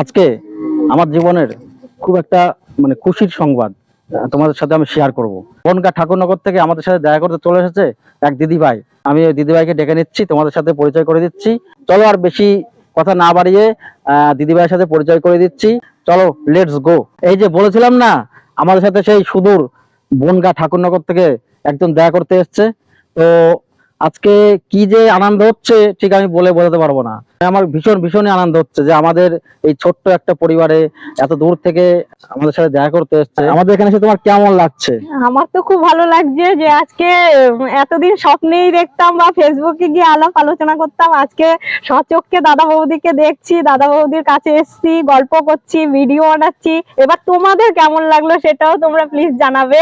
আজকে আমার জীবনের খুব একটা মানে খুশির সংবাদ তোমাদের সাথে আমি শেয়ার করব। বনগা ঠাকুরনগর থেকে আমাদের সাথে দেখা করতে চলে এসেছে এক দিদিভাই। আমি ওই দিদিভাইকে ডেকে নিচ্ছি, তোমাদের সাথে পরিচয় করে দিচ্ছি। চলো আর বেশি কথা না বাড়িয়ে দিদিভাইয়ের সাথে পরিচয় করে দিচ্ছি। চলো লেটস গো এই যে বলেছিলাম না, আমাদের সাথে সেই সুদূর বনগা ঠাকুরনগর থেকে একজন দেখা করতে এসছে। তো আজকে কি যে আনন্দ হচ্ছে, ঠিক আমি বলে বোঝাতে পারব না। আমার ভীষণ, ভীষণই আনন্দ হচ্ছে যে আমাদের এই ছোট্ট একটা পরিবারে এত দূর থেকে আমাদের সাথে দেখা করতে এসছে। আমাদের এখানে এসে তোমার কেমন লাগছে? আমার তো খুব ভালো লাগছে যে আজকে এতদিন স্বপ্নেই দেখতাম বা ফেসবুকে গিয়ে আলাপ আলোচনা করতাম। আজকে সচক্ষে দাদা বৌদিকে দেখছি, দাদা বৌদির কাছে এসছি, গল্প করছি ভিডিও বানাচ্ছি। এবার তোমাদের কেমন লাগল সেটাও তোমরা প্লিজ জানাবে।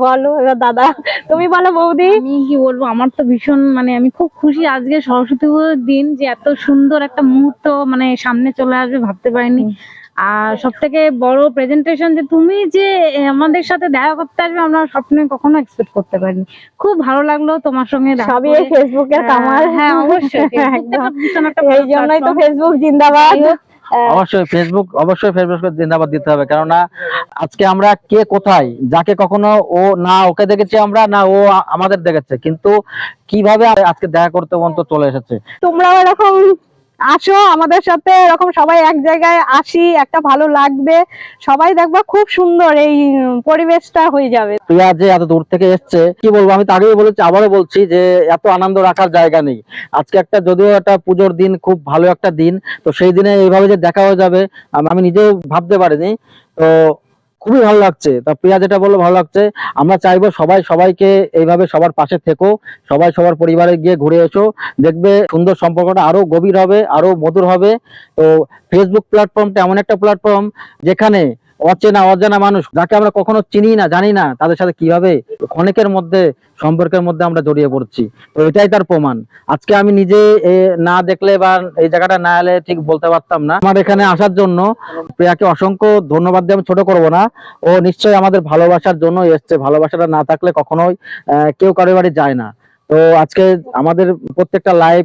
বলো এবার দাদা তুমি বলো বৌদি। আমি কি বলব আমার তো ভীষণ মানে আমি খুব খুশি আজকে সরস্বতী পুজোর দিন যে এত সুন্দর একটা মুহূর্ত মানে সামনে চলে আসবে ভাবতে পারিনি। আর সব থেকে বড় প্রেজেন্টেশন যে তুমি যে আমাদের সাথে দেখা করতে আসবে আমরা স্বপ্নে কখনো এক্সপেক্ট করতে পারিনি। খুব ভালো লাগল তোমার সঙ্গে সবই। এই ফেসবুকের কামাল হ্যাঁ অবশ্যই। এই জন্যই তো ফেসবুক জিন্দাবাদ। অবশ্যই ফেসবুক অবশ্যই ফেসবুক জিন্দাবাদ দিতে হবে। কেননা আজকে আমরা কে কোথায় যাকে কখনো ও না ওকে দেখেছি আমরা না ও আমাদের দেখেছে। কিন্তু কীভাবে আজকে দেখা করতে পর্যন্ত চলে এসেছে? তোমরা এরকম আসো, আমাদের সাথে এরকম সবাই এক জায়গায় আসি, একটা ভালো লাগবে। সবাই দেখবা খুব সুন্দর এই পরিবেশটা হয়ে যাবে। প্রিয়া যে এত দূর থেকে এসছে, কি বলব, আমি তো আগেই বলেছি, আবারও বলছি যে এত আনন্দ রাখার জায়গা নেই। আজকে একটা, যদিও একটা পুজোর দিন, খুব ভালো একটা দিন, তো সেই দিনে এইভাবে যে দেখা হয়ে যাবে আমি নিজেও ভাবতে পারিনি। তো খুবই ভালো লাগছে। তা প্রিয়া যেটা বলল, ভালো লাগছে। আমরা চাইব সবাই, সবাইকে এইভাবে সবার পাশে থেকো। সবাই সবার পরিবারে গিয়ে ঘুরে এসো। দেখবে সুন্দর সম্পর্কটা আরও গভীর হবে, আরও মধুর হবে। তো ফেসবুক প্ল্যাটফর্মটা এমন একটা প্ল্যাটফর্ম যেখানে অচেনা, অজানা মানুষ যাকে আমরা কখনো চিনি না, জানি না তাদের সাথে কীভাবে অনেকের মধ্যে, সম্পর্কের মধ্যে আমরা জড়িয়ে পড়ছি। তো এটাই তার প্রমাণ। আজকে আমি নিজে না দেখলে বা এই জায়গাটা না এলে ঠিক বলতে পারতাম না। আমার এখানে আসার জন্য প্রিয়াকে অসংখ্য ধন্যবাদ দিয়ে আমি ছোট করব না। ও নিশ্চয়ই আমাদের ভালোবাসার জন্য এসছে। ভালোবাসাটা না থাকলে কখনোই কেউ কারও বাড়ি যায় না। তো আজকে আমাদের প্রত্যেকটা লাইভ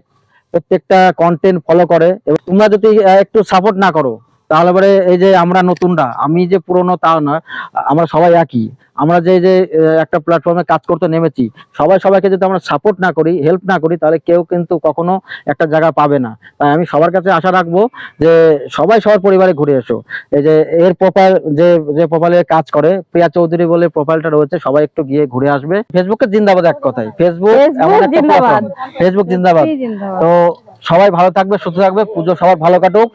প্রত্যেকটা কন্টেন্ট ফলো করে। এবং তোমরা যদি একটু সাপোর্ট না করো তাহলে পরে এই যে আমরা নতুনরা আমি যে পুরনো তাও না আমরা সবাই একই। আমরা যে যে একটা প্ল্যাটফর্মে কাজ করতে নেমেছি সবাই সবাইকে যদি আমরা সাপোর্ট না করি হেল্প না করি তাহলে কেউ কিন্তু কখনো একটা জায়গা পাবে না। তাই আমি সবার কাছে আশা রাখব যে সবাই সবার পরিবারে ঘুরে এসো। এই যে এর প্রোফাইল যে যে প্রোফাইলে কাজ করে প্রিয়া চৌধুরী বলে প্রোফাইলটা রয়েছে সবাই একটু গিয়ে ঘুরে আসবে। ফেসবুকে জিন্দাবাদ এক কথায়। ফেসবুক এমন একটা জিন্দাবাদ। ফেসবুক জিন্দাবাদ। তো সবাই ভালো থাকবে সুস্থ থাকবে পুজো সবার ভালো কাটুক।